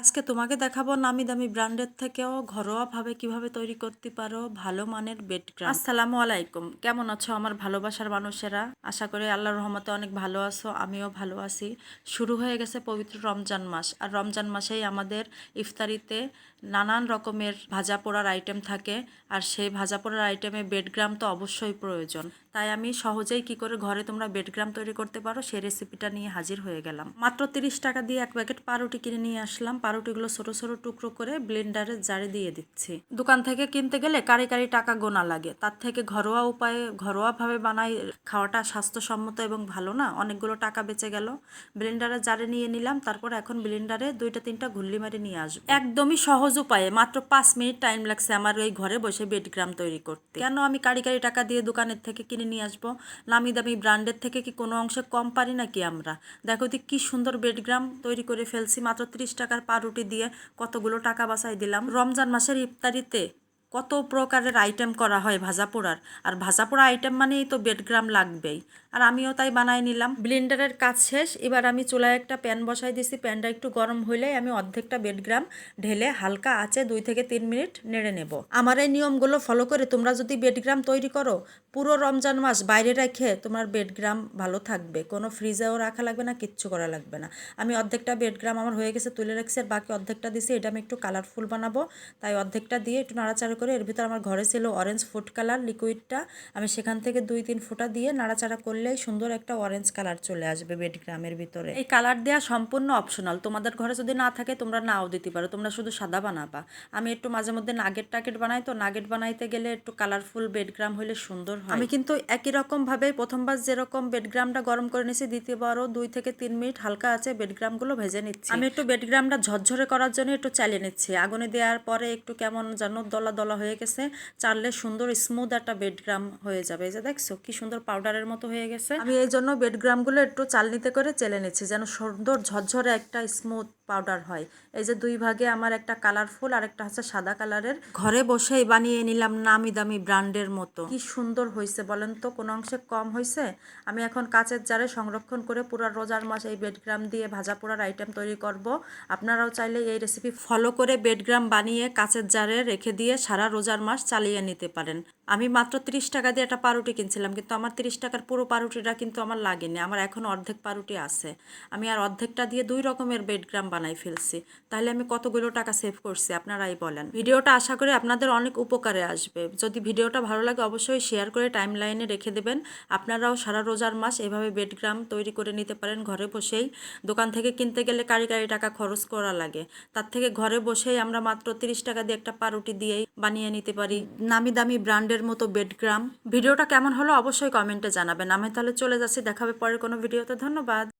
আজকে তোমাকে দেখাবো নামি দামি ব্র্যান্ডের থেকেও ঘরোয়াভাবে কীভাবে তৈরি করতে পারো ভালো মানের বেড ক্রাম আসসালামু আলাইকুম। কেমন আছো আমার ভালোবাসার মানুষেরা? আশা করি আল্লাহর রহমতে অনেক ভালো আছো, আমিও ভালো আছি। শুরু হয়ে গেছে পবিত্র রমজান মাস। আর রমজান মাসেই আমাদের ইফতারিতে নানান রকমের ভাজা পোড়ার আইটেম থাকে। আর সেই ভাজা পোড়ার আইটেমে বেডগ্রাম তো অবশ্যই প্রয়োজন। তাই আমি সহজেই কি করে ঘরে তোমরা বেডগ্রাম তৈরি করতে পারো, সেই রেসিপিটা নিয়ে হাজির হয়ে গেলাম। মাত্র তিরিশ টাকা দিয়ে এক প্যাকেট পাউরুটি কিনে নিয়ে আসলাম। পাউরুটিগুলো ছোট ছোট টুকরো করে ব্লেন্ডারে জারে দিয়ে দিচ্ছি। দোকান থেকে কিনতে গেলে কারি কারি টাকা গোনা লাগে। তার থেকে ঘরোয়া উপায়ে ঘরোয়াভাবে বানাই, খাওয়াটা স্বাস্থ্যসম্মত এবং ভালো না, অনেকগুলো টাকা বেঁচে গেল। ব্লেন্ডারে জারে নিয়ে নিলাম, তারপর এখন ব্লেন্ডারে দুইটা তিনটা ঘুল্লি মারি নিয়ে আসব। একদমই সহজ উপায়ে, মাত্র পাঁচ মিনিট টাইম লাগছে আমার ওই ঘরে বসে বেডগ্রাম তৈরি করতে। কেন আমি কারি কারি টাকা দিয়ে দোকানের থেকে কিনে নিয়ে আসব। নামি দামি ব্র্যান্ডের থেকে কি কোনো অংশে কম পারি নাকি আমরা? দেখো তো কি সুন্দর বেডগ্রাম তৈরি করে ফেলছি। মাত্র ত্রিশ টাকার পাউরুটি দিয়ে কতগুলো টাকা বাঁচাই দিলাম। রমজান মাসের ইফতারিতে কত প্রকারের আইটেম করা হয় ভাজা পোড়ার। আর ভাজা পোড়া আইটেম মানেই তো বেডগ্রাম লাগবেই। আর আমিও তাই বানাই নিলাম। ব্লেন্ডারের কাজ শেষ। এবার আমি চুলায় একটা প্যান বসাই দিছি। প্যানটা একটু গরম হইলেই আমি অর্ধেকটা বেডগ্রাম ঢেলে হালকা আছে দুই থেকে তিন মিনিট নেড়ে নেব। আমার এই নিয়মগুলো ফলো করে তোমরা যদি বেডগ্রাম তৈরি করো, পুরো রমজান মাস বাইরে রেখে তোমার বেডগ্রাম ভালো থাকবে। কোনো ফ্রিজেও রাখা লাগবে না, কিচ্ছু করা লাগবে না। আমি অর্ধেকটা বেডগ্রাম আমার হয়ে গেছে, তুলে রাখছি, আর বাকি অর্ধেকটা দিছি, এটা আমি একটু কালারফুল বানাবো। তাই অর্ধেকটা দিয়ে একটু নাড়াচাড়া করে এর ভিতর আমার ঘরে ছিল অরেঞ্জ ফুড কালার লিকুইডটা আমি সেখান থেকে দুই, তিন ফোঁটা দিয়ে নাড়াচাড়া করলেই সুন্দর একটা অরেঞ্জ কালার চলে আসবে বেডগ্রামের ভিতরে। এই কালার দেওয়া সম্পূর্ণ অপশনাল তোমাদের ঘরে যদি না থাকে, তোমরা নাও দিতে পারো। তোমরা শুধু সাদা বানাবা। আমি একটু মাঝে মধ্যে নাগেট টাগেট বানাই, তো নাগেট বানাইতে গেলে একটু কালারফুল বেডগ্রাম হলে সুন্দর হয়। আমি কিন্তু একই রকম ভাবে প্রথমবার যেরকম বেডগ্রামটা গরম করে নিয়েছি, দ্বিতীয়বারও দুই থেকে তিন মিনিট হালকা আছে বেডগ্রামগুলো ভেজে নিচ্ছি। আমি একটু বেডগ্রামটা ঝরঝরে করার জন্য একটু চালিয়ে নিচ্ছি। আগুনে দেওয়ার পরে একটু কেমন যেন দলা দলা হয়ে গেছে, চাললে সুন্দর স্মুথ একটা বেডগ্রাম হয়ে যাবে। এই যে দেখছ, কি সুন্দর পাউডারের মতো হয়ে গেছে। আমি এই জন্য বেডগ্রামগুলো একটু চালনিতে করে চেলে নিচ্ছি, যেন সুন্দর ঝরঝরে একটা স্মুথ পাউডার হয়। এই যে দুই ভাগে আমার একটা কালারফুল আর একটা হচ্ছে সাদা কালারের ঘরে বসেই বানিয়ে নিলাম নামি দামি ব্র্যান্ডের মতো। কি সুন্দর হয়েছে বলেন তো, কোনো অংশে কম হয়েছে আমি এখন কাচের জারে সংরক্ষণ করে পুরো রোজার মাস এই বেডগ্রাম দিয়ে ভাজা পোড়ার আইটেম তৈরি করব। আপনারাও চাইলে এই রেসিপি ফলো করে বেডগ্রাম বানিয়ে কাচের জারে রেখে দিয়ে রোজার মাস চালিয়ে নিতে পারেন। আমি মাত্র তিরিশ টাকা দিয়ে একটা পাউরুটি কিনছিলাম, কিন্তু আমার তিরিশ টাকার পুরো পাউরুটিটা কিন্তু আমার লাগেনি। আমার এখন অর্ধেক পাউরুটি আছে। আমি আর অর্ধেকটা দিয়ে দুই রকমের বেডগ্রাম বানাই ফেলছি। তাহলে আমি কতগুলো টাকা সেভ করছি, আপনারাই বলেন। ভিডিওটা আশা করি আপনাদের অনেক উপকারে আসবে। যদি ভিডিওটা ভালো লাগে, অবশ্যই শেয়ার করে টাইম লাইনে রেখে দেবেন। আপনারাও সারা রোজার মাস এভাবে বেডগ্রাম তৈরি করে নিতে পারেন ঘরে বসেই। দোকান থেকে কিনতে গেলে কারি কারি টাকা খরচ করা লাগে। তার থেকে ঘরে বসেই আমরা মাত্র তিরিশ টাকা দিয়ে একটা পাউরুটি দিয়েই বানিয়ে নিতে পারি। নামি দামি ব্র্যান্ডের মতো বেডগ্রাম ভিডিওটা কেমন হলো অবশ্যই কমেন্টে জানাবেন। আমি তাহলে চলে যাচ্ছি, দেখাবে পরের কোনো ভিডিওতে ধন্যবাদ।